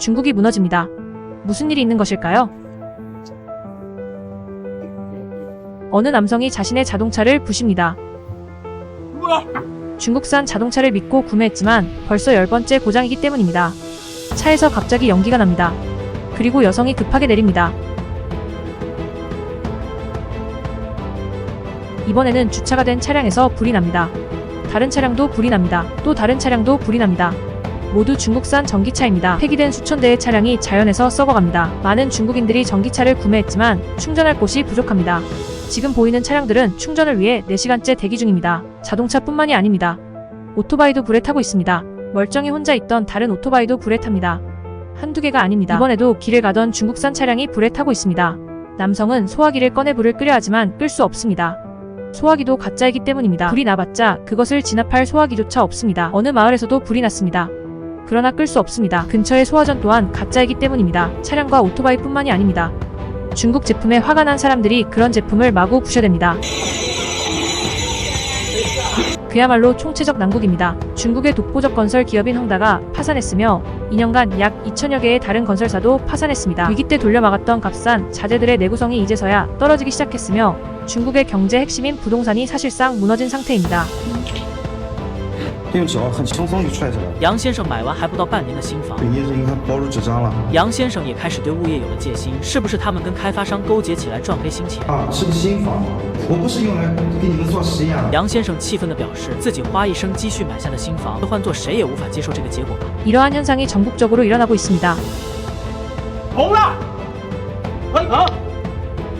중국이 무너집니다. 무슨 일이 있는 것일까요? 어느 남성이 자신의 자동차를 부십니다. 중국산 자동차를 믿고 구매했지만 벌써 열 번째 고장이기 때문입니다. 차에서 갑자기 연기가 납니다. 그리고 여성이 급하게 내립니다. 이번에는 주차가 된 차량에서 불이 납니다. 다른 차량도 불이 납니다. 또 다른 차량도 불이 납니다. 모두 중국산 전기차입니다. 폐기된 수천 대의 차량이 자연에서 썩어갑니다. 많은 중국인들이 전기차를 구매했지만 충전할 곳이 부족합니다. 지금 보이는 차량들은 충전을 위해 4시간째 대기 중입니다. 자동차뿐만이 아닙니다. 오토바이도 불에 타고 있습니다. 멀쩡히 혼자 있던 다른 오토바이도 불에 탑니다. 한두 개가 아닙니다. 이번에도 길을 가던 중국산 차량이 불에 타고 있습니다. 남성은 소화기를 꺼내 불을 끄려 하지만 끌 수 없습니다. 소화기도 가짜이기 때문입니다. 불이 나봤자 그것을 진압할 소화기조차 없습니다. 어느 마을에서도 불이 났습니다. 그러나 끌 수 없습니다. 근처의 소화전 또한 가짜이기 때문입니다. 차량과 오토바이뿐만이 아닙니다. 중국 제품에 화가 난 사람들이 그런 제품을 마구 부셔댑니다. 그야말로 총체적 난국입니다. 중국의 독보적 건설 기업인 헝다가 파산했으며 2년간 약 2천여 개의 다른 건설사도 파산했습니다. 위기 때 돌려막았던 값싼 자재들의 내구성이 이제서야 떨어지기 시작했으며 중국의 경제 핵심인 부동산이 사실상 무너진 상태입니다. 用脚很轻松就踹下来了。杨先生买完还不到半年的新房，对，椰子你看包住纸张了杨先生也开始对物业有了戒心，是不是他们跟开发商勾结起来赚黑心钱？啊，是个新房，我不是用来给你们做实验的。杨先生气愤地表示，自己花一生积蓄买下的新房，换做谁也无法接受这个结果吧。 이러한 현상이 전국적으로 일어나고 있습니다. 红了，喷疼，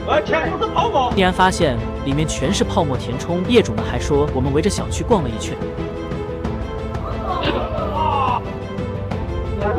呃，填充是泡沫。竟然发现里面全是泡沫填充，业主们还说我们围着小区逛了一圈。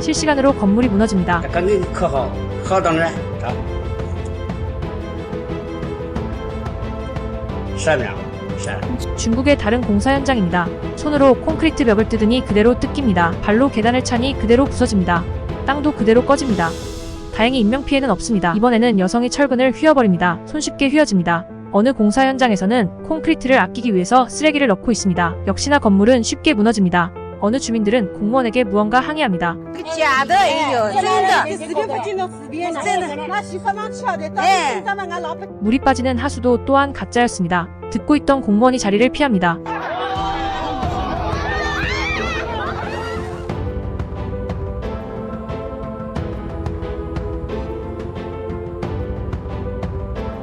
실시간으로 건물이 무너집니다. 중국의 다른 공사 현장입니다. 손으로 콘크리트 벽을 뜯으니 그대로 뜯깁니다. 발로 계단을 차니 그대로 부서집니다. 땅도 그대로 꺼집니다. 다행히 인명피해는 없습니다. 이번에는 여성이 철근을 휘어버립니다. 손쉽게 휘어집니다. 어느 공사 현장에서는 콘크리트를 아끼기 위해서 쓰레기를 넣고 있습니다. 역시나 건물은 쉽게 무너집니다. 어느 주민들은 공무원에게 무언가 항의합니다. 물이 빠지는 하수도 또한 가짜였습니다. 듣고 있던 공무원이 자리를 피합니다.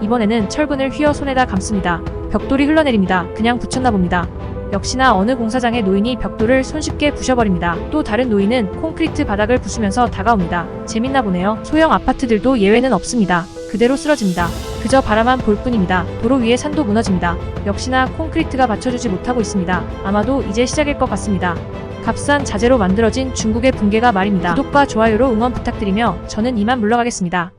이번에는 철근을 휘어 손에다 감습니다. 벽돌이 흘러내립니다. 그냥 붙였나 봅니다. 역시나 어느 공사장의 노인이 벽돌을 손쉽게 부셔버립니다. 또 다른 노인은 콘크리트 바닥을 부수면서 다가옵니다. 재밌나 보네요. 소형 아파트들도 예외는 없습니다. 그대로 쓰러집니다. 그저 바라만 볼 뿐입니다. 도로 위에 산도 무너집니다. 역시나 콘크리트가 받쳐주지 못하고 있습니다. 아마도 이제 시작일 것 같습니다. 값싼 자재로 만들어진 중국의 붕괴가 말입니다. 구독과 좋아요로 응원 부탁드리며 저는 이만 물러가겠습니다.